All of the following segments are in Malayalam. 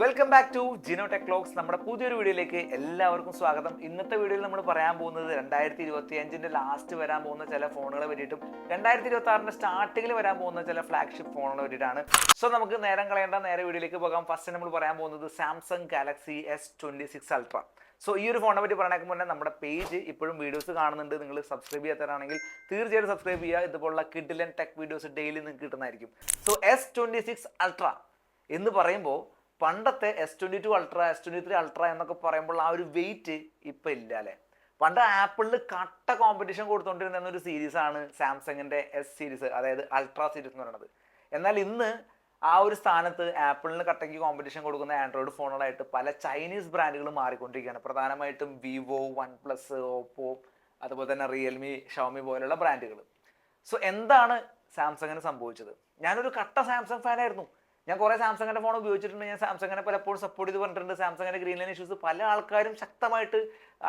Welcome back to Jino Techlox നമ്മുടെ പുതിയൊരു വീഡിയോയിലേക്ക് എല്ലാവർക്കും സ്വാഗതം. ഇന്നത്തെ വീഡിയോയിൽ നമ്മൾ പറയാൻ പോകുന്നത് രണ്ടായിരത്തി ഇരുപത്തി അഞ്ചിന്റെ ലാസ്റ്റ് വരാൻ പോകുന്ന ചില ഫോണുകളെ പറ്റിയിട്ടും രണ്ടായിരത്തി ഇരുപത്തി ആറിന്റെ സ്റ്റാർട്ടിങ്ങിൽ വരാൻ പോകുന്ന ചില ഫ്ലാഗ്ഷിപ്പ് ഫോണുകളെ പറ്റിയിട്ടാണ്. സോ നമുക്ക് നേരം കളയേണ്ട നേരെ വീഡിയോയിലേക്ക് പോകാം. ഫസ്റ്റ് നമ്മൾ പറയാൻ പോകുന്നത് Samsung Galaxy S twenty six ultra so ഈ ഒരു ഫോണിനെ പറ്റി പറയണേക്ക് മുന്നേ നമ്മുടെ പേജ് ഇപ്പോഴും വീഡിയോസ് കാണുന്നുണ്ട്. നിങ്ങൾ സബ്സ്ക്രൈബ് ചെയ്യാത്തവരാണെങ്കിൽ തീർച്ചയായിട്ടും സബ്സ്ക്രൈബ് ചെയ്യുക. ഇതുപോലുള്ള കിഡിലൻ ടെക് വീഡിയോസ് ഡെയിലി നിങ്ങൾക്ക് കിട്ടുന്നതായിരിക്കും. So S twenty six ultra എന്ന് പറയുമ്പോൾ പണ്ടത്തെ S twenty two ultra S twenty three ultra എന്നൊക്കെ പറയുമ്പോൾ ആ ഒരു വെയിറ്റ് ഇപ്പം ഇല്ല അല്ലേ? പണ്ട് ആപ്പിളിൽ കട്ട കോമ്പറ്റീഷൻ കൊടുത്തുകൊണ്ടിരുന്ന ഒരു സീരീസാണ് സാംസങ്ങിന്റെ എസ് സീരീസ് അതായത് അൾട്ര സീരീസ് എന്ന് പറയുന്നത്. എന്നാൽ ഇന്ന് ആ ഒരു സ്ഥാനത്ത് ആപ്പിളിന് കട്ടയ്ക്ക് കോമ്പറ്റീഷൻ കൊടുക്കുന്ന ആൻഡ്രോയിഡ് ഫോണുകളായിട്ട് പല ചൈനീസ് ബ്രാൻഡുകൾ മാറിക്കൊണ്ടിരിക്കുകയാണ്. പ്രധാനമായിട്ടും വിവോ വൺ പ്ലസ് ഓപ്പോ അതുപോലെ തന്നെ റിയൽമി ഷോമി പോലുള്ള ബ്രാൻഡുകൾ സോ എന്താണ് സാംസങ്ങിന് സംഭവിച്ചത്? ഞാനൊരു കട്ട സാംസങ് ഫാനായിരുന്നു ഞാൻ കുറേ സാംസങ്ങിന്റെ ഫോൺ ഉപയോഗിച്ചിട്ടുണ്ട്. ഞാൻ സാംസങ്ങിനെ പലപ്പോഴും സപ്പോർട്ട് ചെയ്ത് പറഞ്ഞിട്ടുണ്ട്. സാംസങ്ങിന്റെ ഗ്രീൻ ലൈൻ ഇഷ്യൂസ് പല ആൾക്കാരും ശക്തമായിട്ട്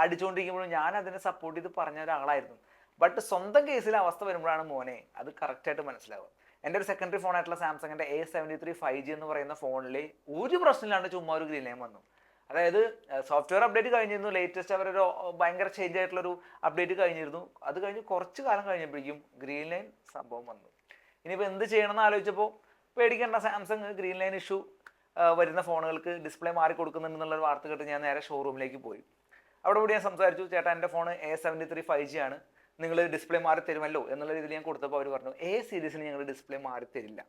അടിച്ചുകൊണ്ടിരിക്കുമ്പോഴും ഞാൻ അതിനെ സപ്പോർട്ട് ചെയ്ത് പറഞ്ഞ ഒരാളായിരുന്നു. ബട്ട് സ്വന്തം കേസിൽ അവസ്ഥ വരുമ്പോഴാണ് മോനെ അത് കറക്റ്റായിട്ട് മനസ്സിലാവുക. എന്റെ ഒരു സെക്കൻഡറി ഫോൺ ആയിട്ടുള്ള സാംസങ്ങിന്റെ A seventy three five G എന്ന് പറയുന്ന ഫോണിൽ ഒരു പ്രശ്നമില്ലാണ്ട് ചുമ്മാ ഒരു ഗ്രീൻ ലൈൻ വന്നു. അതായത് സോഫ്റ്റ്വെയർ അപ്ഡേറ്റ് കഴിഞ്ഞിരുന്നു. ലേറ്റസ്റ്റ് അവരൊരു ഭയങ്കര ചേഞ്ച് ആയിട്ടുള്ളൊരു അപ്ഡേറ്റ് കഴിഞ്ഞിരുന്നു. അത് കഴിഞ്ഞ് കുറച്ച് കാലം കഴിഞ്ഞപ്പോഴേക്കും ഗ്രീൻ ലൈൻ സംഭവം വന്നു. ഇനിയിപ്പോൾ എന്ത് ചെയ്യണമെന്ന് ആലോചിച്ചപ്പോൾ പേടിക്കേണ്ട സാംസങ് ഗ്രീൻ ലൈൻ ഇഷ്യൂ വരുന്ന ഫോണുകൾക്ക് ഡിസ്പ്ലേ മാറി കൊടുക്കുന്നുണ്ടെന്നുള്ള വാർത്ത കേട്ട് ഞാൻ നേരെ ഷോറൂമിലേക്ക് പോയി. അവിടെ കൂടി ഞാൻ സംസാരിച്ചു ചേട്ടാ എന്റെ phone A seventy three five G ആണ്. നിങ്ങൾ ഡിസ്പ്ലേ മാറി തരുമല്ലോ? എന്നുള്ള രീതിയിൽ ഞാൻ കൊടുത്തപ്പോൾ അവർ പറഞ്ഞു എ സീരീസിന് ഞങ്ങൾ ഡിസ്പ്ലേ മാറി തരില്ല.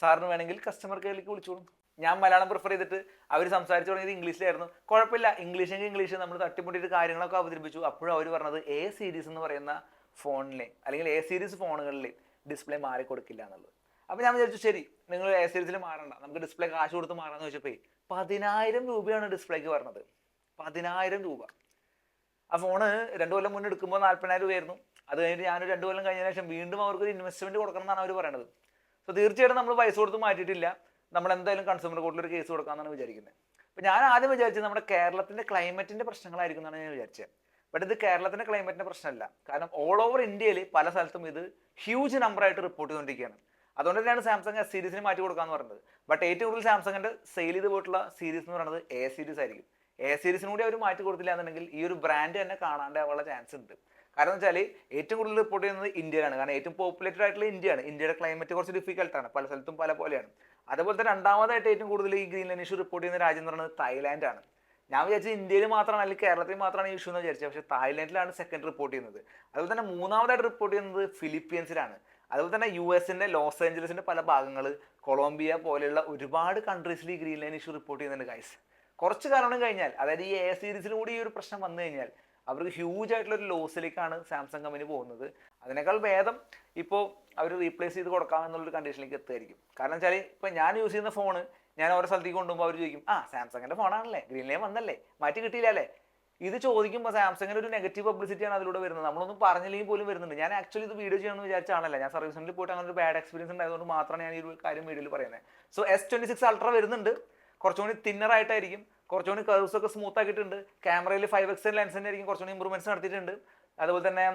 സാറിന് വേണമെങ്കിൽ കസ്റ്റമർ കെയറിലേക്ക് വിളിച്ചോളും. ഞാൻ മലയാളം പ്രിഫർ ചെയ്തിട്ട് അവർ സംസാരിച്ചു തുടങ്ങിയത് ഇംഗ്ലീഷിലായിരുന്നു. കുഴപ്പമില്ല ഇംഗ്ലീഷെങ്കിൽ ഇംഗ്ലീഷ് നമ്മൾ തട്ടിപ്പൊട്ടിയിട്ട് കാര്യങ്ങളൊക്കെ അവതരിപ്പിച്ചു. അപ്പോഴും അവർ പറഞ്ഞത് എ സീരീസ് എന്ന് പറയുന്ന ഫോണിലെ അല്ലെങ്കിൽ എ സീരീസ് ഫോണുകളിൽ ഡിസ്പ്ലേ മാറി കൊടുക്കില്ല എന്നുള്ളത്. അപ്പോൾ ഞാൻ വിചാരിച്ചു ശരി നിങ്ങൾ എ സീരീസിൽ മാറണ്ട. നമുക്ക് ഡിസ്പ്ലേ കാശ് കൊടുത്ത് മാറാന്ന് വെച്ചപ്പോൾ പതിനായിരം രൂപയാണ് ഡിസ്പ്ലേക്ക് പറഞ്ഞത് പതിനായിരം രൂപ. ആ ഫോണ് രണ്ടു കൊല്ലം മുന്നേ എടുക്കുമ്പോൾ നാൽപ്പതിനായിരം രൂപയായിരുന്നു. അത് കഴിഞ്ഞിട്ട് ഞാൻ രണ്ടു കൊല്ലം കഴിഞ്ഞ ശേഷം വീണ്ടും അവർക്ക് ഒരു ഇൻവെസ്റ്റ്മെന്റ് കൊടുക്കണം എന്നാണ് അവർ പറയുന്നത് സോ തീർച്ചയായിട്ടും നമ്മൾ പൈസ കൊടുത്ത് മാറ്റിയിട്ടില്ല. നമ്മൾ എന്തായാലും കൺസ്യൂമർ കോർട്ടിൽ ഒരു കേസ് കൊടുക്കാമെന്നാണ് വിചാരിക്കുന്നത് അപ്പോൾ ഞാൻ ആദ്യം വിചാരിച്ചത് നമ്മുടെ കേരളത്തിന്റെ ക്ലൈമറ്റിന്റെ പ്രശ്നങ്ങളായിരിക്കും എന്നാണ് ഞാൻ വിചാരിച്ചത് ബട്ട് ഇത് കേരളത്തിന്റെ ക്ലൈമറ്റിന്റെ പ്രശ്നമല്ല. കാരണം ഓൾ ഓവർ ഇന്ത്യയിൽ പല സ്ഥലത്തും ഇത് ഹ്യൂജ് നമ്പർ ആയിട്ട് റിപ്പോർട്ട് ചെയ്തുകൊണ്ടിരിക്കുകയാണ് അതുകൊണ്ട് തന്നെയാണ് സാംസങ് എസ് സീരീസിന് മാറ്റി കൊടുക്കാന്ന് പറഞ്ഞത്. ബട്ട് ഏറ്റവും കൂടുതൽ സാംസങ്ങിന്റെ സെയിൽ ചെയ്ത് പോയിട്ടുള്ള സീരീസ് എന്ന് പറയുന്നത് എ സീരീസ് ആയിരിക്കും. എ സീരീസിനും കൂടി അവർ മാറ്റി കൊടുത്തില്ല എന്നുണ്ടെങ്കിൽ ഈ ഒരു ബ്രാൻഡ് തന്നെ കാണാണ്ട് കാണാണ്ടാവാനുള്ള ചാൻസ് ഉണ്ട്. കാരണം എന്ന് വെച്ചാൽ ഏറ്റവും കൂടുതൽ റിപ്പോർട്ട് ചെയ്യുന്നത് ഇന്ത്യയിലാണ്. കാരണം ഏറ്റവും പോപ്പുലേറ്റഡ് ആയിട്ടുള്ള ഇന്ത്യയാണ്. ഇന്ത്യയുടെ ക്ലൈമറ്റ് കുറച്ച് ഡിഫിക്കൽട്ടാണ് പല സ്ഥലത്തും പല പോലെയാണ്. അതുപോലെ തന്നെ രണ്ടാമതായിട്ട് ഏറ്റവും കൂടുതൽ ഈ ഗ്രീൻ ലൈൻ ഇഷ്യൂ റിപ്പോർട്ട് ചെയ്യുന്ന രാജ്യം എന്ന് പറയുന്നത് തായ്ലാൻഡ് ആണ്. ഞാൻ വിചാരിച്ചത് ഇന്ത്യയിൽ മാത്രമാണ് അല്ലെങ്കിൽ കേരളത്തിൽ മാത്രമാണ് ഈ ഇഷ്യൂ എന്ന് വിചാരിച്ചത്. പക്ഷേ തായ്ലാൻഡിലാണ് സെക്കൻഡ് റിപ്പോർട്ട് ചെയ്യുന്നത്. അതുപോലെ തന്നെ മൂന്നാമതായിട്ട് റിപ്പോർട്ട് ചെയ്യുന്നത് ഫിലിപ്പീൻസിലാണ് അതുപോലെ തന്നെ യു എസിന്റെ ലോസ് ഏഞ്ചലസിന്റെ പല ഭാഗങ്ങൾ കൊളംബിയ പോലെയുള്ള ഒരുപാട് കൺട്രീസിൽ ഈ ഗ്രീൻ ലൈൻ ഇഷ്യൂ റിപ്പോർട്ട് ചെയ്യുന്നുണ്ട് ഗൈസ് കുറച്ച് കാരണം കഴിഞ്ഞാൽ അതായത് ഈ എ സീരീസിന് കൂടി ഈ ഒരു പ്രശ്നം വന്നു കഴിഞ്ഞാൽ അവർക്ക് ഹ്യൂജ് ആയിട്ടുള്ള ഒരു ലോസിലേക്കാണ് സാംസങ് കമ്പനി പോകുന്നത്. അതിനേക്കാൾ ഭേദം ഇപ്പോൾ അവർ റീപ്ലേസ് ചെയ്ത് കൊടുക്കാം എന്നുള്ളൊരു കണ്ടീഷനിലേക്ക് എത്തുമായിരിക്കും കാരണം വെച്ചാൽ ഇപ്പോൾ ഞാൻ യൂസ് ചെയ്യുന്ന ഫോൺ ഞാൻ ഓരോ സ്ഥലത്തേക്ക് കൊണ്ടുപോകുമ്പോൾ അവർ ചോദിക്കും ആ സാംസങ്ങിന്റെ ഫോണാണല്ലേ ഗ്രീൻ ലൈൻ വന്നല്ലേ? മാറ്റി കിട്ടിയില്ല അല്ലേ? ഇത് ചോദിക്കുമ്പോൾ സാംസങ്ങിന് ഒരു നെഗറ്റീവ് പബ്ലിസിറ്റിയാണ് അതിലൂടെ വരുന്നത്. നമ്മളൊന്നും പറഞ്ഞില്ലെങ്കിൽ പോലും വരുന്നുണ്ട്. ഞാൻ ആക്ച്വലി ഇത് വീഡിയോ ചെയ്യണമെന്ന് വിചാരിച്ച ആളല്ല. ഞാൻ സർവീസ് സെന്ററിൽ പോയിട്ട് അങ്ങനെ ഒരു ബാഡ് എക്സ്പീരിയൻസ് ഉണ്ടായതുകൊണ്ട് മാത്രമാണ് ഞാൻ ഈ ഒരു കാര്യം വീഡിയോയിൽ പറയുന്നത് so S twenty six ultra വരുന്നുണ്ട്. കുറച്ചുകൂടി തിന്നർ ആയിട്ടായിരിക്കും. കുറച്ചുകൂടി കർവ്സ് ഒക്കെ സ്മൂത്ത് ആക്കിയിട്ടുണ്ട്. ക്യാമറയിൽ ഫൈവ് എക്സ് ലെൻസിന്റെ ആയിരിക്കും. കുറച്ചുകൂടി ഇമ്പ്രൂവ്മെന്റ്സ് നടത്തിയിട്ടുണ്ട്. അതുപോലെ തന്നെ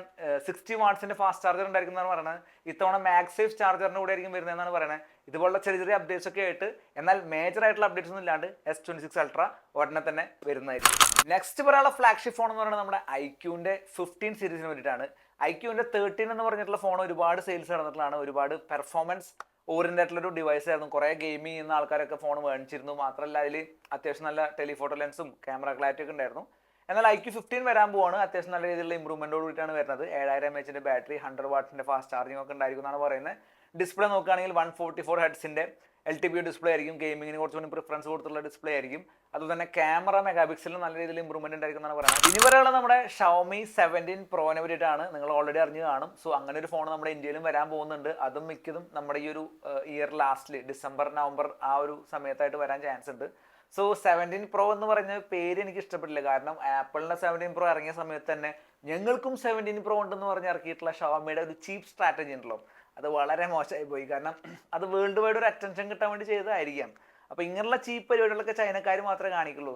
സിക്സ്റ്റി വാട്ട്സിന്റെ ഫാസ്റ്റ് ചാർജർ ഉണ്ടായിരിക്കുന്നതാണ് പറയുന്നത് ഇത്തവണ മാക്സേഫ് ചാർജറിന്റെ കൂടെ ആയിരിക്കും വരുന്നതെന്നാണ് പറയുന്നത് ഇതുപോലുള്ള ചെറിയ ചെറിയ അപ്ഡേറ്റ്സ് ഒക്കെ ആയിട്ട് എന്നാൽ മേജർ ആയിട്ടുള്ള അപ്ഡേറ്റ്സ് ഒന്നും ഇല്ലാണ്ട് എസ് ട്വന്റി സിക്സ് അൾട്ര ഉടനെ തന്നെ വരുന്നതായിരിക്കും. നെക്സ്റ്റ് പറയാനുള്ള ഫ്ലാഗ്ഷിപ്പ് ഫോൺ എന്ന് പറയുന്നത് നമ്മുടെ ഐക്യൂന്റെ ഫിഫ്റ്റീൻ സീരീസിന് വേണ്ടിയിട്ടാണ്. ഐക്യൂന്റെ തേർട്ടീൻ എന്ന് പറഞ്ഞിട്ടുള്ള ഫോൺ ഒരുപാട് സെയിൽസ് നടന്നിട്ടുള്ളതാണ്. ഒരുപാട് പെർഫോമൻസ് ഓറിയന്റഡ് ആയിട്ടുള്ള ഒരു ഡിവൈസ് ആയിരുന്നു. കുറേ ഗെയിമിംഗ് ചെയ്യുന്ന ആൾക്കാരൊക്കെ ഫോൺ മേടിച്ചിരുന്നു. മാത്രമല്ല അതിൽ അത്യാവശ്യം നല്ല ടെലിഫോട്ടോ ലെൻസും ക്യാമറ ക്ലാരിറ്റി ഒക്കെ ഉണ്ടായിരുന്നു. എന്നാൽ ഐ ക്യു ഫിഫ്റ്റീൻ വരാൻ പോവാണ്. അത്യാവശ്യം നല്ല രീതിയിലുള്ള ഇമ്പ്രൂവ്മെന്റോട് കൂടിയിട്ടാണ് വരുന്നത്. ഏഴായിരം എം എച്ചിന്റെ ബാറ്ററി ഹൺഡ്രഡ് വാട്ട്സിന്റെ ഫാസ്റ്റ് ചാർജിംഗ് ഒക്കെ ഉണ്ടായിരിക്കും എന്നാണ് പറയുന്നത്. ഡിസ്പ്ലേ നോക്കുകയാണെങ്കിൽ വൺ ഫോർട്ടി ഫോർ ഹെഡ്സിന്റെ എൽ ടി ബി ഡിസ്പ്ലേ ആയിരിക്കും ഗെയിമിങ്ങിന് കുറച്ചുകൂടി പ്രിഫറൻസ് കൊടുത്തുള്ള ഡിസ്പ്ലേ ആയിരിക്കും. അതുപോലെ തന്നെ ക്യാമറ മെഗാ പിക്സലിന് നല്ല രീതിയിൽ ഇമ്പ്രൂവ്മെന്റ് ഉണ്ടായിരിക്കും എന്നാണ് പറയുന്നത്. ഇനി വരെയുള്ള നമ്മുടെ ഷവമി സെവന്റീൻ പ്രോനെ പറ്റിയിട്ടാണ് നിങ്ങൾ ഓൾറെഡി അറിഞ്ഞു കാണും. സോ അങ്ങനെ ഒരു ഫോൺ നമ്മുടെ ഇന്ത്യയിലും വരാൻ പോകുന്നുണ്ട്. അതും മിക്കതും നമ്മുടെ ഈ ഒരു ഇയർ ലാസ്റ്റിൽ ഡിസംബർ നവംബർ ആ ഒരു സമയത്തായിട്ട് വരാൻ ചാൻസ് ഉണ്ട്. സോ സെവന്റീൻ പ്രോ എന്ന് പറഞ്ഞ പേര് എനിക്ക് ഇഷ്ടപ്പെട്ടില്ല. കാരണം ആപ്പിളിന്റെ സെവന്റീൻ പ്രോ ഇറങ്ങിയ സമയത്ത് തന്നെ ഞങ്ങൾക്കും സെവന്റീൻ പ്രോ ഉണ്ടെന്ന് പറഞ്ഞ് ഇറക്കിയിട്ടുള്ള ഷവമിയുടെ ഒരു ചീപ്പ് സ്ട്രാറ്റജി ഉണ്ടല്ലോ. അത് വളരെ മോശമായി പോയി കാരണം അത് വേൾഡ് വൈഡ് ഒരു അറ്റൻഷൻ കിട്ടാൻ വേണ്ടി ചെയ്തതായിരിക്കാം. അപ്പോൾ ഇങ്ങനെയുള്ള ചീപ്പ് പരിപാടികളൊക്കെ ചൈനക്കാർ മാത്രമേ കാണിക്കുള്ളൂ.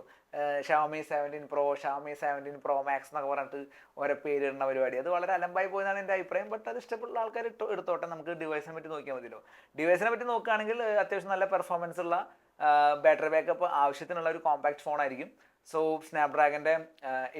Xiaomi seventeen pro Xiaomi seventeen pro max എന്നൊക്കെ പറഞ്ഞിട്ട് ഓരോ പേരിടുന്ന പരിപാടി. അത് വളരെ അലമ്പായി പോയെന്നാണ് എന്റെ അഭിപ്രായം. ബട്ട് അത് ഇഷ്ടപ്പെടുന്ന ആൾക്കാർ ഇട്ടോ എടുത്തോട്ടെ. നമുക്ക് ഡിവൈസിനെ പറ്റി നോക്കിയാൽ മതിയല്ലോ. ഡിവൈസിനെ പറ്റി നോക്കുകയാണെങ്കിൽ അത്യാവശ്യം നല്ല പെർഫോമൻസ് ഉള്ള ബാറ്ററി ബാക്കപ്പ് ആവശ്യത്തിനുള്ള ഒരു കോമ്പാക്ട് ഫോണായിരിക്കും സോ സ്നാപ്ഡ്രാഗന്റെ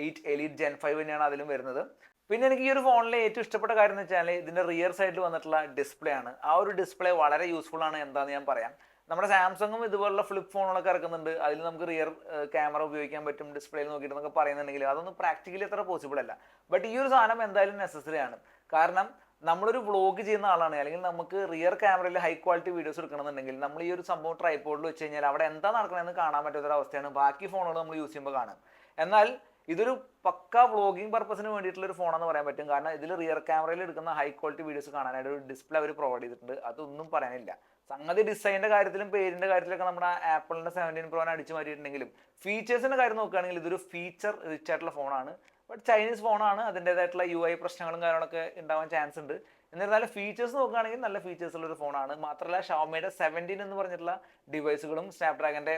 എയ്റ്റ് എലിറ്റ് ജെൻ ഫൈവ് തന്നെയാണ് അതിലും വരുന്നത്. പിന്നെ എനിക്ക് ഈ ഒരു ഫോണിലെ ഏറ്റവും ഇഷ്ടപ്പെട്ട കാര്യം എന്ന് വെച്ചാൽ ഇതിന്റെ റിയർ സൈഡിൽ വന്നിട്ടുള്ള ഡിസ്പ്ലേ ആണ്. ആ ഒരു ഡിസ്പ്ലേ വളരെ യൂസ്ഫുൾ ആണ് എന്താണെന്ന് ഞാൻ പറയാം. നമ്മുടെ സാംസങ്ങും ഇതുപോലുള്ള ഫ്ലിപ്പ് ഫോണുകളൊക്കെ ഇറക്കുന്നുണ്ട്. അതിൽ നമുക്ക് റിയർ ക്യാമറ ഉപയോഗിക്കാൻ പറ്റും ഡിസ്പ്ലേയിൽ നോക്കിയിട്ട് എന്നൊക്കെ പറയുന്നുണ്ടെങ്കിൽ അതൊന്നും പ്രാക്ടിക്കലി അത്ര പോസിബിൾ അല്ല. ബട്ട് ഈ ഒരു സാധനം എന്തായാലും നെസസറി ആണ്. കാരണം നമ്മളൊരു വ്ളോഗ് ചെയ്യുന്ന ആളാണ്. അല്ലെങ്കിൽ നമുക്ക് റിയർ ക്യാമറയിൽ ഹൈ ക്വാളിറ്റി വീഡിയോസ് എടുക്കണമെന്നുണ്ടെങ്കിൽ നമ്മൾ ഈ ഒരു സംഭവം ട്രൈപോഡിൽ വെച്ച് കഴിഞ്ഞാൽ അവിടെ എന്താ നടക്കണമെന്ന് കാണാൻ പറ്റാത്തൊരവസ്ഥയാണ് ബാക്കി ഫോണുകൾ നമ്മൾ യൂസ് ചെയ്യുമ്പോൾ കാണാം എന്നാൽ ഇതൊരു പക്ക വ്ളോഗിങ് പർപ്പസിന് വേണ്ടിയിട്ടുള്ള ഒരു ഫോണെന്ന് പറയാൻ പറ്റും. കാരണം ഇതിൽ റിയർ ക്യാമറയിൽ എടുക്കുന്ന ഹൈ ക്വാളിറ്റി വീഡിയോസ് കാണാനായിട്ട് ഒരു ഡിസ്പ്ലേ അവർ പ്രൊവൈഡ് ചെയ്തിട്ടുണ്ട്. അതൊന്നും പറയാനില്ല. സംഗതി ഡിസൈനിന്റെ കാര്യത്തിലും പേരിന്റെ കാര്യത്തിലൊക്കെ നമ്മുടെ ആപ്പിളിന്റെ സെവന്റീൻ പ്രോനെ അടിച്ചു മാറ്റിയിട്ടുണ്ടെങ്കിലും ഫീച്ചേഴ്സിന്റെ കാര്യം നോക്കുകയാണെങ്കിൽ ഇതൊരു ഫീച്ചർ റിച്ച് ആയിട്ടുള്ള ഫോണാണ് ബട്ട് ചൈനീസ് ഫോണാണ് അതിന്റെതായിട്ടുള്ള യു ഐ പ്രശ്നങ്ങളും കാര്യങ്ങളൊക്കെ ഉണ്ടാവാൻ ചാൻസ് ഉണ്ട്. എന്നിരുന്നാലും ഫീച്ചേഴ്സ് നോക്കുകയാണെങ്കിൽ നല്ല ഫീച്ചേഴ്സ് ഉള്ള ഒരു ഫോണാണ് മാത്രമല്ല ഷവമിയുടെ സെവന്റീൻ എന്ന് പറഞ്ഞിട്ടുള്ള ഡിവൈസുകളും സ്നാപ്ഡ്രാഗന്റെ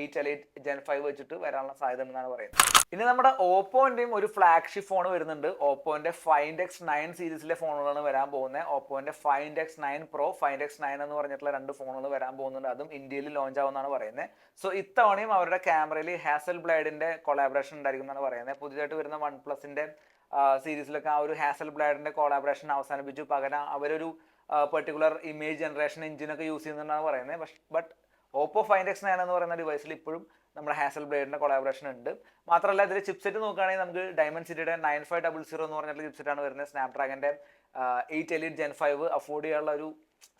എയ്റ്റ് അല്ലെ ജെൻ ഫൈവ് വെച്ചിട്ട് വരാനുള്ള സാധ്യത ഉണ്ടെന്നാണ് പറയുന്നത്. ഇനി നമ്മുടെ ഓപ്പോന്റെയും ഒരു ഫ്ലാഗ്ഷിപ്പ് ഫോൺ വരുന്നുണ്ട്. ഓപ്പോന്റെ ഫൈൻഡ് എക്സ് നയൻ സീരീസിലെ ഫോണുകളാണ് വരാൻ പോകുന്നത്. ഓപ്പോന്റെ find X nine pro find X nine എന്ന് പറഞ്ഞിട്ടുള്ള രണ്ട് ഫോണുകൾ വരാൻ പോകുന്നുണ്ട്. അതും ഇന്ത്യയിൽ ലോഞ്ച് ആവുമെന്നാണ് പറയുന്നത്. സോ ഇത്തവണയും അവരുടെ ക്യാമറയിൽ ഹാസൽ ബ്ലേഡിന്റെ കൊളാബറേഷൻ ഉണ്ടായിരിക്കും എന്നാണ് പറയുന്നത്. പുതിയതായിട്ട് വരുന്ന വൺ പ്ലസിന്റെ സീരീസിലൊക്കെ ആ ഒരു ഹാസൽ ബ്ലാഡിന്റെ കോളാബറേഷൻ അവസാനിപ്പിച്ചു. പകരം അവരൊരു പെർട്ടിക്കുലർ ഇമേജ് ജനറേഷൻ എഞ്ചിനൊക്കെ യൂസ് ചെയ്യുന്നുണ്ടെന്നാണ് പറയുന്നത്. But Oppo find X nine എന്ന് പറയുന്ന ഡിവൈസിൽ ഇപ്പോഴും നമ്മുടെ ഹാസൽ ബ്ലേഡിന്റെ കൊളാബറേഷൻ ഉണ്ട്. മാത്രമല്ല ഇതിൽ ചിപ്സെറ്റ് നോക്കുകയാണെങ്കിൽ നമുക്ക് ഡയമണ്ട് സിറ്റിയുടെ നയൻ ഫൈവ് ഡബിൾ സീറോ എന്ന് പറഞ്ഞിട്ടുള്ള ചിപ്സെറ്റാണ് വരുന്നത്. സ്നാപ്ഡ്രാഗന്റെ eight elite gen five afford ചെയ്യാനുള്ള ഒരു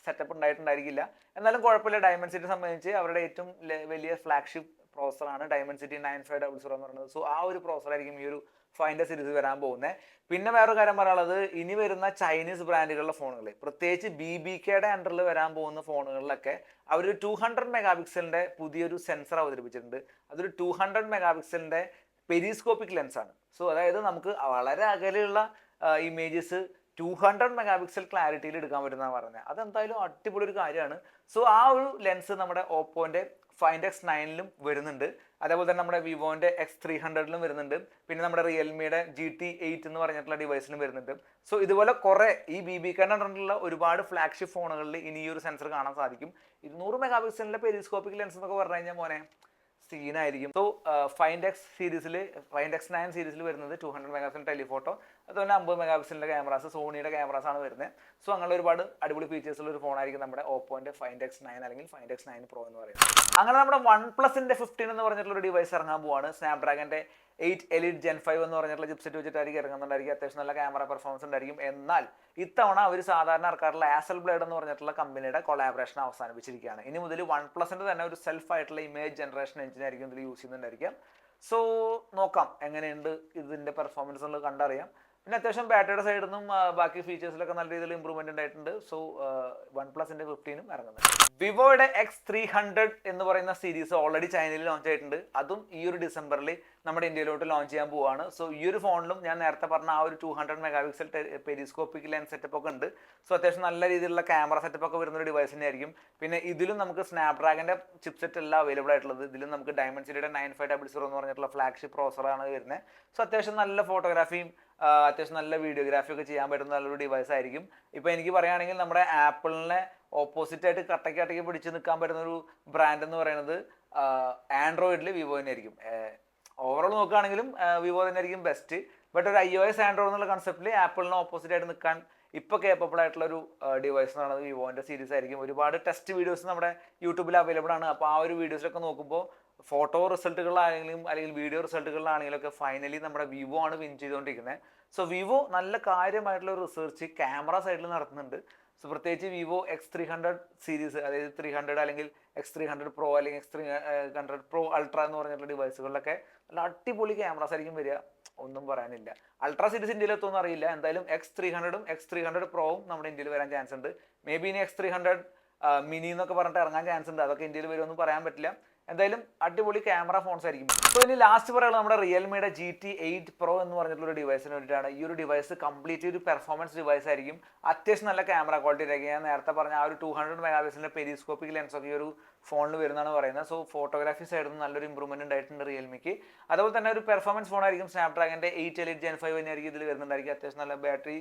സെറ്റപ്പ് ഉണ്ടായിട്ടുണ്ടായിരിക്കില്ല. എന്നാലും കുഴപ്പമില്ല. ഡയമണ്ട് സിറ്റി സംബന്ധിച്ച് അവരുടെ ഏറ്റവും വലിയ flagship പ്രോസറാണ് Dimensity nine five double zero എന്ന് പറയുന്നത്. സോ ആ ഒരു പ്രോസറായിരിക്കും ഈ ഒരു ഫൈൻഡർ സീരീസ് വരാൻ പോകുന്നത് പിന്നെ വേറൊരു കാര്യം പറയാനുള്ളത് ഇനി വരുന്ന ചൈനീസ് ബ്രാൻഡുകളുടെ ഫോണുകൾ പ്രത്യേകിച്ച് ബി ബി കെയുടെ അണ്ടറിൽ വരാൻ പോകുന്ന ഫോണുകളിലൊക്കെ അവർ ടു ഹൺഡ്രഡ് മെഗാ പിക്സലിന്റെ പുതിയൊരു സെൻസർ അവതരിപ്പിച്ചിട്ടുണ്ട്. അതൊരു ടു ഹൺഡ്രഡ് മെഗാ പിക്സലിന്റെ പെരിസ്കോപ്പിക് ലെൻസാണ് സോ അതായത് നമുക്ക് വളരെ അകലെയുള്ള images two hundred megapixel ക്ലാരിറ്റിയിൽ എടുക്കാൻ പറ്റുന്നതാണ് പറഞ്ഞത് അതെന്തായാലും അടിപൊളി ഒരു കാര്യമാണ്. സോ ആ ഒരു ലെൻസ് നമ്മുടെ ഓപ്പോന്റെ ഫൈൻഡ് എക്സ് നയനിലും വരുന്നുണ്ട്. അതേപോലെ തന്നെ നമ്മുടെ വിവോന്റെ എക്സ് ത്രീ ഹൺഡ്രഡിലും വരുന്നുണ്ട്. പിന്നെ നമ്മുടെ റിയൽമിയുടെ ജി ടി എയ്റ്റ് എന്ന് പറഞ്ഞിട്ടുള്ള ഡിവൈസിലും വരുന്നുണ്ട്. സോ ഇതുപോലെ കുറേ ഈ ബി ബി കണ്ടിട്ടുള്ള ഒരുപാട് ഫ്ലാഗ്ഷിപ്പ് ഫോണുകളിൽ ഇനി ഈ ഒരു സെൻസർ കാണാൻ സാധിക്കും. ഇരുന്നൂറ് മെഗാ പിക്സലിന്റെ പെരിസ്കോപ്പിക് ലെൻസ് എന്നൊക്കെ പറഞ്ഞു കഴിഞ്ഞാൽ മോനെ സീനായിരിക്കും സോ ഫൈൻഡ് എക്സ് സീരീസിൽ ഫൈൻഡ് എക്സ് നയൻ സീരീസിൽ വരുന്നത് two hundred megapixel telephoto അതുപോലെ അമ്പത് മെഗാ പിക്സലിന്റെ ക്യാമറാസ് സോണിയുടെ ക്യാമറാസ് ആണ് വരുന്നത്. സോ അങ്ങനെ ഒരുപാട് അടിപൊളി ഫീച്ചേഴ്സ് ഉള്ള ഒരു ഫോണായിരിക്കും നമ്മുടെ ഓപ്പോന്റെ ഫൈൻഡ് എക്സ് നയൻ അല്ലെങ്കിൽ ഫൈൻഡ് എക്സ് നയൻ പ്രോ എന്ന് പറയുന്നത്. അങ്ങനെ നമ്മുടെ വൺ പ്ലസിന്റെ ഫിഫ്റ്റീൻ എന്ന് പറഞ്ഞിട്ടുള്ള ഒരു ഡിവൈസ് ഇറങ്ങാൻ പോവാണ്. സ്നാപ്ഡ്രാഗന്റെ എയ്റ്റ് എലിറ്റ് ജെൻ ഫൈവ് എന്ന് പറഞ്ഞിട്ടുള്ള ചിപ്സെറ്റ് വെച്ചിട്ടായിരിക്കും ഇറങ്ങുന്നുണ്ടായിരിക്കും. അത്യാവശ്യം നല്ല ക്യാമറ പെർഫോമൻസ് ഉണ്ടായിരിക്കും. എന്നാൽ ഇത്തവണ അവർ സാധാരണ ഇറക്കാറുള്ള ആസൽ ബ്ലേഡ് എന്ന് പറഞ്ഞിട്ടുള്ള കമ്പനിയുടെ കൊളാബറേഷൻ അവസാനിപ്പിച്ചിരിക്കുകയാണ്. ഇനി മുതൽ വൺ പ്ലസിന്റെ തന്നെ ഒരു സെൽഫ് ആയിട്ടുള്ള ഇമേജ് ജനറേഷൻ എഞ്ചിൻ ആയിരിക്കും ഇതിൽ യൂസ് ചെയ്യുന്നുണ്ടായിരിക്കാം സോ നോക്കാം എങ്ങനെയുണ്ട് ഇതിന്റെ പെർഫോമൻസ് എന്നുള്ളത് കണ്ടറിയാം. പിന്നെ അത്യാവശ്യം ബാറ്ററിയുടെ സൈഡിൽ നിന്നും ബാക്കി ഫീച്ചേഴ്സിലൊക്കെ നല്ല രീതിയിൽ ഇമ്പ്രൂവ്മെന്റ് ഉണ്ടായിട്ടുണ്ട്. സോ വൺ പ്ലസിന്റെ ഫിഫ്റ്റീനും ഇറങ്ങുന്നുണ്ട്. വിവോയുടെ എക്സ് ത്രീ ഹൺഡ്രഡ് എന്ന് പറയുന്ന സീരീസ് ഓൾറെഡി ചൈനയിൽ ലോഞ്ച് ആയിട്ടുണ്ട്. അതും ഈ ഒരു ഡിസംബറിൽ നമ്മുടെ ഇന്ത്യയിലോട്ട് ലോഞ്ച് ചെയ്യാൻ പോവാണ്. സോ ഈ ഒരു ഫോണിലും ഞാൻ നേരത്തെ പറഞ്ഞ ആ ഒരു two hundred megapixel periscopic lens setup ഒക്കെ ഉണ്ട്. സോ അത്യാവശ്യം നല്ല രീതിയിലുള്ള ക്യാമറ സെറ്റപ്പ് ഒക്കെ വരുന്ന ഒരു ഡിവൈസ് തന്നെയായിരിക്കും പിന്നെ ഇതിലും നമുക്ക് സ്നാപ്ഡ്രാഗന്റെ ചിപ്സെറ്റ് എല്ലാം അവൈലബിൾ ആയിട്ടുള്ളത്. ഇതിലും നമുക്ക് ഡയമണ്ട് സിറ്റിയുടെ നയൻ ഫൈവ് ഡബിൾ സീറോ എന്ന് പറഞ്ഞിട്ടുള്ള ഫ്ലാഗ്ഷിപ്പ് പ്രോസറാണ് വരുന്നത്. സോ അത്യാവശ്യം നല്ല ഫോട്ടോഗ്രാഫിയും അത്യാവശ്യം നല്ല വീഡിയോഗ്രാഫി ഒക്കെ ചെയ്യാൻ പറ്റുന്ന നല്ലൊരു ഡിവൈസ് ആയിരിക്കും. ഇപ്പൊ എനിക്ക് പറയുകയാണെങ്കിൽ നമ്മുടെ ആപ്പിളിനെ ഓപ്പോസിറ്റ് ആയിട്ട് കട്ടയ്ക്ക് കട്ടയ്ക്ക് പിടിച്ച് നിൽക്കാൻ പറ്റുന്ന ഒരു ബ്രാൻഡ് എന്ന് പറയുന്നത് ആൻഡ്രോയിഡിൽ വിവോ തന്നെ ആയിരിക്കും ഓവറോൾ നോക്കുകയാണെങ്കിലും വിവോ തന്നെ ആയിരിക്കും ബെസ്റ്റ് ബട്ട് ഒരു ഐ ഒ എസ് ആൻഡ്രോയിഡ് എന്നുള്ള കൺസെപ്റ്റിൽ ആപ്പിളിന് ഓപ്പോസിറ്റ് ആയിട്ട് നിൽക്കാൻ ഇപ്പോൾ കേപ്പബിൾ ആയിട്ടുള്ള ഒരു ഡിവൈസ് എന്ന് പറയുന്നത് വിവോന്റെ സീരീസ് ആയിരിക്കും. ഒരുപാട് ടെസ്റ്റ് വീഡിയോസ് നമ്മുടെ യൂട്യൂബിൽ അവൈലബിൾ ആണ്. അപ്പോൾ ആ ഒരു വീഡിയോസിലൊക്കെ നോക്കുമ്പോൾ ഫോട്ടോ റിസൾട്ടുകളാണെങ്കിലും അല്ലെങ്കിൽ വീഡിയോ റിസൾട്ടുകളിലാണെങ്കിലും ഒക്കെ ഫൈനലി നമ്മുടെ വിവോ ആണ് വിൻ ചെയ്തുകൊണ്ടിരിക്കുന്നത് സോ വിവോ നല്ല കാര്യമായിട്ടുള്ള ഒരു റിസർച്ച് ക്യാമറ സൈഡിൽ നടത്തുന്നുണ്ട്. സോ പ്രത്യേകിച്ച് Vivo X three hundred series അതായത് ത്രീ ഹൺഡ്രഡ് അല്ലെങ്കിൽ എക്സ് ത്രീ ഹൺഡ്രഡ് പ്രോ അല്ലെങ്കിൽ X three hundred pro ultra എന്ന് പറഞ്ഞിട്ടുള്ള ഡിവൈസുകളിലൊക്കെ നല്ല അടിപൊളി ക്യാമറാസ് ആയിരിക്കും വരിക. ഒന്നും പറയാനില്ല. അൾട്രാ സീരീസ് ഇന്ത്യയിൽ എത്തുമെന്ന് അറിയില്ല. എന്തായാലും എക്സ് ത്രീ ഹൺഡ്രഡും എക്സ് ത്രീ ഹൺഡ്രഡ് പ്രോവും നമ്മുടെ ഇന്ത്യയിൽ വരാൻ ചാൻസ് ഉണ്ട്. മേ ബി ഇനി എക്സ് ത്രീ ഹൺഡ്രഡ് മിനി എന്നൊക്കെ പറഞ്ഞിട്ട് ഇറങ്ങാൻ ചാൻസ് ഉണ്ട്. അതൊക്കെ ഇന്ത്യയിൽ വരുമെന്ന് പറയാൻ പറ്റില്ല. എന്തായാലും അടിപൊളി ക്യാമറ ഫോൺസ് ആയിരിക്കും. സോ ഇനി ലാസ്റ്റ് പറയുന്നത് നമ്മുടെ റിയൽമിയുടെ ജി ടി എയ്റ്റ് പ്രോ എന്ന് പറഞ്ഞിട്ടുള്ള ഒരു ഡിവൈസിന് വേണ്ടിയിട്ടാണ് ഈ ഒരു ഡിവൈസ് കംപ്ലീറ്റ് ഒരു പെർഫോമൻസ് ഡിവൈസ് ആയിരിക്കും. അത്യാവശ്യം നല്ല ക്യാമറ ക്വാളിറ്റി ആയിരിക്കും. ഞാൻ നേരത്തെ പറഞ്ഞ ആ ഒരു ടു ഹൺഡ്രഡ് മെഗാ പിക്സലിന്റെ പെരിസ്കോപ്പിക് ലെൻസ് ഒക്കെ ഈ ഒരു ഫോണിൽ വരുന്നതാണ് പറയുന്നത്. സോ ഫോട്ടോഗ്രാഫി സൈഡിൽ നല്ലൊരു ഇമ്പ്രൂവ്മെന്റ് ഉണ്ടായിട്ടുണ്ട് റിയൽമിക്ക് അതുപോലെ തന്നെ ഒരു പെർഫോമൻസ് ഫോൺ ആയിരിക്കും സ്നാപ്ഡ്രാഗന്റെ എയ്റ്റ് എലിറ്റ് ജെൻ ഫൈവ് തന്നെയായിരിക്കും ഇതിൽ വരുന്നുണ്ടായിരിക്കും. അത്യാവശ്യം നല്ല ബാറ്ററി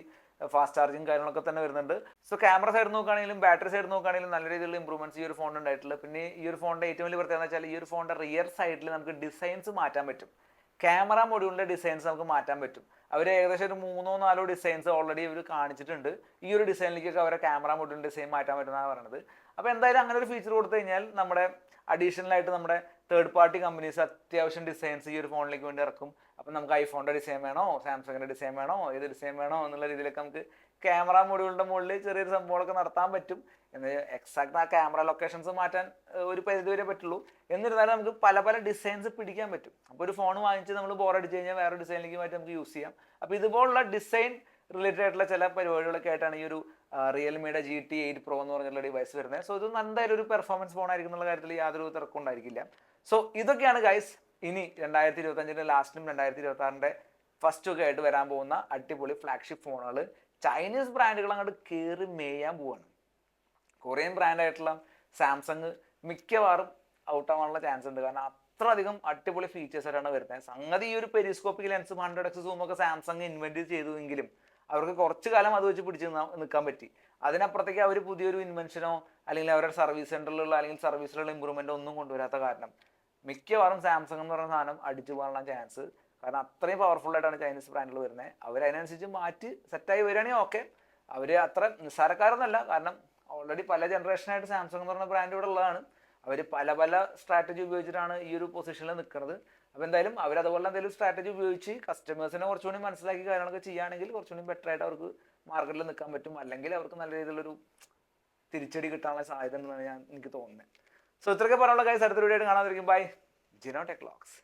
ഫാസ്റ്റ് ചാർജിങ് കാര്യങ്ങളൊക്കെ തന്നെ വരുന്നുണ്ട്. സോ ക്യാമറ സൈഡ് നോക്കുകയാണെങ്കിലും ബാറ്ററി സൈഡ് നോക്കുകയാണെങ്കിലും നല്ല രീതിയിലുള്ള ഇമ്പ്രൂവ്മെന്റ്സ് ഈ ഒരു ഫോണിന് ഉണ്ടായിട്ടുള്ളത് പിന്നെ ഈ ഒരു ഫോണിന്റെ ഏറ്റവും വലിയ പ്രത്യേകത വെച്ചാൽ ഈ ഒരു ഫോണിന്റെ റിയർ സൈഡിൽ നമുക്ക് ഡിസൈൻസ് മാറ്റാൻ പറ്റും. ക്യാമറ മൊഡ്യൂളിന്റെ ഡിസൈൻസ് നമുക്ക് മാറ്റാൻ പറ്റും. അവർ ഏകദേശം ഒരു മൂന്നോ നാലോ ഡിസൈൻസ് ഓൾറെഡി ഇവർ കാണിച്ചിട്ടുണ്ട്. ഈ ഒരു ഡിസൈനിലേക്കൊക്കെ അവരെ ക്യാമറ മൊഡ്യൂളിന്റെ ഡിസൈൻ മാറ്റാൻ പറ്റുന്നതാണ് പറയുന്നത്. അപ്പോൾ എന്തായാലും അങ്ങനെ ഒരു ഫീച്ചർ കൊടുത്തു കഴിഞ്ഞാൽ നമ്മുടെ അഡീഷണൽ ആയിട്ട് നമ്മുടെ തേർഡ് പാർട്ടി കമ്പനീസ് അത്യാവശ്യം ഡിസൈൻസ് ഈ ഒരു ഫോണിലേക്ക് വേണ്ടി ഇറക്കും. അപ്പം നമുക്ക് ഐഫോണിന്റെ ഡിസൈൻ വേണോ? സാംസങ്ങിന്റെ ഡിസൈൻ വേണോ? ഏത് ഡിസൈൻ വേണോ? എന്നുള്ള രീതിയിലൊക്കെ നമുക്ക് ക്യാമറ മൊഡ്യൂളിന്റെ മുകളിൽ ചെറിയൊരു സംഭവങ്ങളൊക്കെ നടത്താൻ പറ്റും. എന്ന് എക്സാക്ട് ആ ക്യാമറ ലൊക്കേഷൻസ് മാറ്റാൻ ഒരു പരിധി വരെ പറ്റുള്ളൂ. എന്നിരുന്നാലും നമുക്ക് പല പല ഡിസൈൻസ് പിടിക്കാൻ പറ്റും. അപ്പോൾ ഒരു ഫോൺ വാങ്ങിച്ച് നമ്മൾ ബോർ അടിച്ച് കഴിഞ്ഞാൽ വേറെ ഡിസൈനിലേക്ക് മാറ്റി നമുക്ക് യൂസ് ചെയ്യാം. അപ്പോൾ ഇതുപോലുള്ള ഡിസൈൻ റിലേറ്റഡ് ആയിട്ടുള്ള ചില പരിപാടികളൊക്കെ ആയിട്ടാണ് ഈ ഒരു റിയൽമിയുടെ ജി ടി എയ്റ്റ് പ്രോ എന്ന് പറഞ്ഞിട്ടുള്ള ഡിവൈസ് വരുന്നത് സോ ഇത് എന്തായാലും ഒരു പെർഫോമൻസ് ഫോൺ ആയിരിക്കും എന്നുള്ള കാര്യത്തിൽ യാതൊരു തിരക്കും ഉണ്ടായിരിക്കില്ല. സോ ഇതൊക്കെയാണ് ഗൈസ് ഇനി രണ്ടായിരത്തി ഇരുപത്തഞ്ചിന്റെ ലാസ്റ്റിനും രണ്ടായിരത്തി ഇരുപത്തി ആറിന്റെ ഫസ്റ്റ് ഒക്കെ ആയിട്ട് വരാൻ പോകുന്ന അടിപൊളി ഫ്ലാഗ്ഷിപ്പ് ഫോണുകൾ ചൈനീസ് ബ്രാൻഡുകൾ അങ്ങോട്ട് കയറി മേയാൻ പോവാണ്. കൊറിയൻ ബ്രാൻഡായിട്ടുള്ള സാംസങ് മിക്കവാറും ഔട്ട് ആവാനുള്ള ചാൻസ് ഉണ്ട്. കാരണം അത്ര അധികം അടിപൊളി ഫീച്ചേഴ്സ് ആയിട്ടാണ് വരുന്നത്. സംഗതി ഈ ഒരു പെരിസ്കോപ്പിക് ലെൻസും ഹൺഡ്രഡ് എക്സ് സൂമൊക്കെ സാംസങ് ഇൻവെന്റ് ചെയ്തുവെങ്കിലും അവർക്ക് കുറച്ച് കാലം അത് വെച്ച് പിടിച്ച് നിൽക്കാൻ പറ്റി. അതിനപ്പുറത്തേക്ക് അവർ പുതിയൊരു ഇൻവെൻഷനോ അല്ലെങ്കിൽ അവരുടെ സർവീസ് സെന്ററിലുള്ള അല്ലെങ്കിൽ സർവീസിലുള്ള ഇമ്പ്രൂവ്മെന്റ് ഒന്നും കൊണ്ടുവരാത്ത കാരണം. മിക്കവാറും സാംസങ് എന്ന് പറയുന്ന സാധനം അടിച്ചു പോകാനുള്ള ചാൻസ് കാരണം അത്രയും പവർഫുൾ ആയിട്ടാണ് ചൈനീസ് ബ്രാൻഡുകൾ വരുന്നത് അവർ അതിനനുസരിച്ച് മാറ്റി സെറ്റായി വരികയാണെങ്കിൽ ഓക്കെ അവർ അത്ര നിസ്സാരക്കാരൊന്നുമല്ല. കാരണം ഓൾറെഡി പല ജനറേഷനായിട്ട് സാംസങ് എന്ന് പറയുന്ന ബ്രാൻഡ് ഇവിടെ ഉള്ളതാണ്. അവർ പല പല സ്ട്രാറ്റജി ഉപയോഗിച്ചിട്ടാണ് ഈ ഒരു പൊസിഷനിൽ നിൽക്കുന്നത് അപ്പോൾ എന്തായാലും അവർ അതുപോലെ എന്തെങ്കിലും സ്ട്രാറ്റജി ഉപയോഗിച്ച് കസ്റ്റമേഴ്സിനെ കുറച്ചുകൂടി മനസ്സിലാക്കി കാര്യങ്ങളൊക്കെ ചെയ്യുകയാണെങ്കിൽ കുറച്ചുകൂടി ബെറ്റർ ആയിട്ട് അവർക്ക് മാർക്കറ്റിൽ നിൽക്കാൻ പറ്റും. അല്ലെങ്കിൽ അവർക്ക് നല്ല രീതിയിലുള്ളൊരു തിരിച്ചടി കിട്ടാനുള്ള സാധ്യത ഉണ്ടെന്നാണ് ഞാൻ എനിക്ക് തോന്നുന്നത്. സോ ഇത്രയൊക്കെ പറയാനുള്ള കാര്യം അടുത്ത വീഡിയോ കാണാതിരിക്കും. ബൈ ജിനോ ടെക്ലോക്സ്